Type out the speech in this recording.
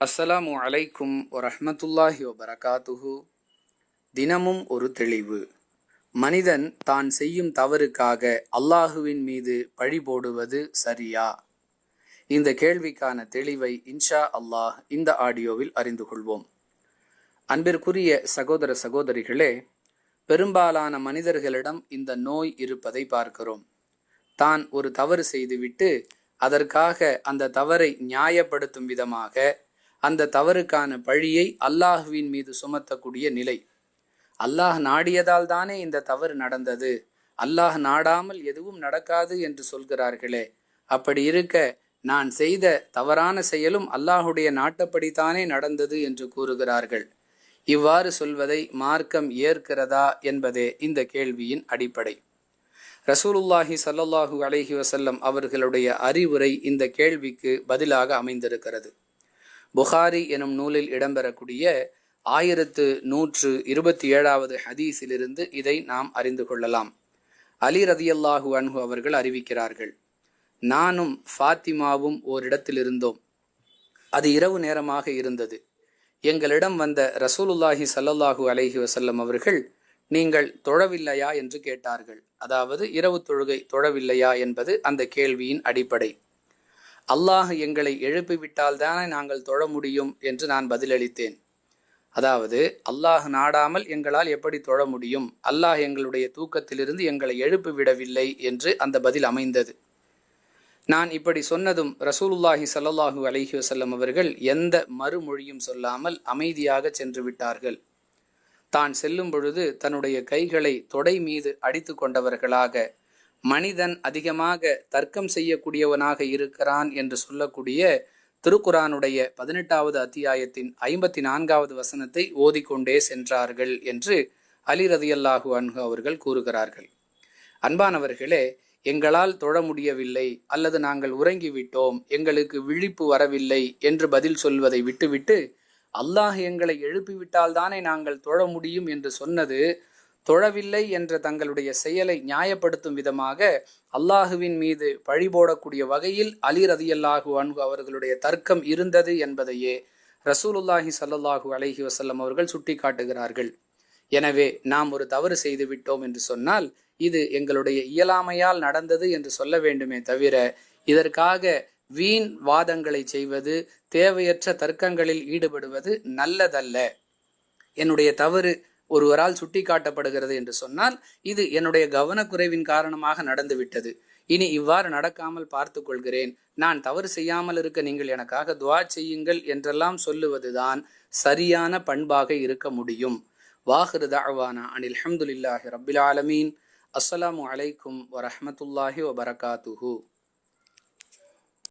அஸ்ஸலாமு அலைக்கும் வரஹ்மத்துல்லாஹி வபரகாத்துஹு. தினமும் ஒரு தெளிவு. மனிதன் தான் செய்யும் தவறுக்காக அல்லாஹுவின் மீது பழி போடுவது சரியா? இந்த கேள்விக்கான தெளிவை இன்ஷா அல்லாஹ் இந்த ஆடியோவில் அறிந்து கொள்வோம். அன்பிற்குரிய சகோதர சகோதரிகளே பெரும்பாலான மனிதர்களிடம் இந்த நோய் இருப்பதை பார்க்கிறோம். தான் ஒரு தவறு செய்துவிட்டு அதற்காக அந்த தவறை நியாயப்படுத்தும் விதமாக அந்த தவறுக்கான பழியை அல்லாஹுவின் மீது சுமத்தக்கூடிய நிலை. அல்லாஹ் நாடியதால் தானே இந்த தவறு நடந்தது. அல்லாஹ் நாடாமல் எதுவும் நடக்காது என்று சொல்கிறார்களே. அப்படி இருக்க நான் செய்த தவறான செயலும் அல்லாஹுடைய நாட்டப்படித்தானே நடந்தது என்று கூறுகிறார்கள். இவ்வாறு சொல்வதை மார்க்கம் ஏற்கிறதா என்பதே இந்த கேள்வியின் அடிப்படை. ரசூலுல்லாஹி சல்லல்லாஹு அலஹி வசல்லம் அவர்களுடைய அறிவுரை இந்த கேள்விக்கு பதிலாக அமைந்திருக்கிறது. புகாரி எனும் நூலில் இடம்பெறக்கூடிய ஆயிரத்து நூற்று இருபத்தி ஏழாவது ஹதீஸிலிருந்து இதை நாம் அறிந்து கொள்ளலாம். அலி ரதியல்லாஹு அன்ஹு அவர்கள் அறிவிக்கிறார்கள் நானும் ஃபாத்திமாவும் ஓரிடத்தில் இருந்தோம் அது இரவு நேரமாக இருந்தது. எங்களிடம் வந்த ரசூலுல்லாஹி சல்லல்லாஹு அலஹி வசல்லம் அவர்கள் நீங்கள் தொழவில்லையா? என்று கேட்டார்கள். அதாவது இரவு தொழுகை தொழவில்லையா என்பது அந்த கேள்வியின் அடிப்படை. அல்லாஹ் எங்களை எழுப்பிவிட்டால் தானே நாங்கள் தொழ முடியும் என்று நான் பதிலளித்தேன். அதாவது அல்லாஹ் நாடாமல் எங்களால் எப்படி தொழ முடியும்? அல்லாஹ் எங்களுடைய தூக்கத்திலிருந்து எங்களை எழுப்பிவிடவில்லை என்று அந்த பதில் அமைந்தது. நான் இப்படி சொன்னதும் ரசூலுல்லாஹி சல்லாஹூ அலஹி வசல்லம் அவர்கள் எந்த மறுமொழியும் சொல்லாமல் அமைதியாக சென்று விட்டார்கள். தான் செல்லும் பொழுது தன்னுடைய கைகளை தொடை மீது அடித்து கொண்டவர்களாக மனிதன் அதிகமாக தர்க்கம் செய்யக்கூடியவனாக இருக்கிறான் என்று சொல்லக்கூடிய திருக்குரானுடைய பதினெட்டாவது அத்தியாயத்தின் ஐம்பத்தி நான்காவது வசனத்தை ஓதிக்கொண்டே சென்றார்கள் என்று அலி ரதியல்லாஹு அன்ஹு அவர்கள் கூறுகிறார்கள். அன்பானவர்களே எங்களால் தொழ முடியவில்லை அல்லது நாங்கள் உறங்கிவிட்டோம் எங்களுக்கு விழிப்பு வரவில்லை என்று பதில் சொல்வதை விட்டுவிட்டு அல்லாஹ் எங்களை எழுப்பிவிட்டால் தானே நாங்கள் தொழ முடியும் என்று சொன்னது தொழவில்லை என்ற தங்களுடைய செயலை நியாயப்படுத்தும் விதமாக அல்லாஹுவின் மீது பழிபோடக்கூடிய வகையில் அலி ரதியல்லாஹு அன்ஹு அவர்களுடைய தர்க்கம் இருந்தது என்பதையே ரசூலுல்லாஹி சல்லாஹூ அலஹி வசல்லம் அவர்கள் சுட்டி காட்டுகிறார்கள் எனவே நாம் ஒரு தவறு செய்து விட்டோம் என்று சொன்னால் இது எங்களுடைய இயலாமையால் நடந்தது என்று சொல்ல வேண்டுமே தவிர இதற்காக வீண் வாதங்களை செய்வது தேவையற்ற தர்க்கங்களில் ஈடுபடுவது நல்லதல்ல. என்னுடைய தவறு ஒருவரால் சுட்டி காட்டப்படுகிறது என்று சொன்னால் இது என்னுடைய கவனக்குறைவின் காரணமாக நடந்துவிட்டது. இனி இவ்வாறு நடக்காமல் பார்த்து கொள்கிறேன். நான் தவறு செய்யாமல் இருக்க நீங்கள் எனக்காக துவா செய்யுங்கள் என்றெல்லாம் சொல்லுவதுதான் சரியான பண்பாக இருக்க முடியும். வாஹிரு தாழ்வானா அனில் அஹமதுல்லாஹி ரபில் ஆலமீன். அஸ்ஸலாமு அலைக்கும் வரஹமத்துல்லாஹி வபரகாத்துஹூ.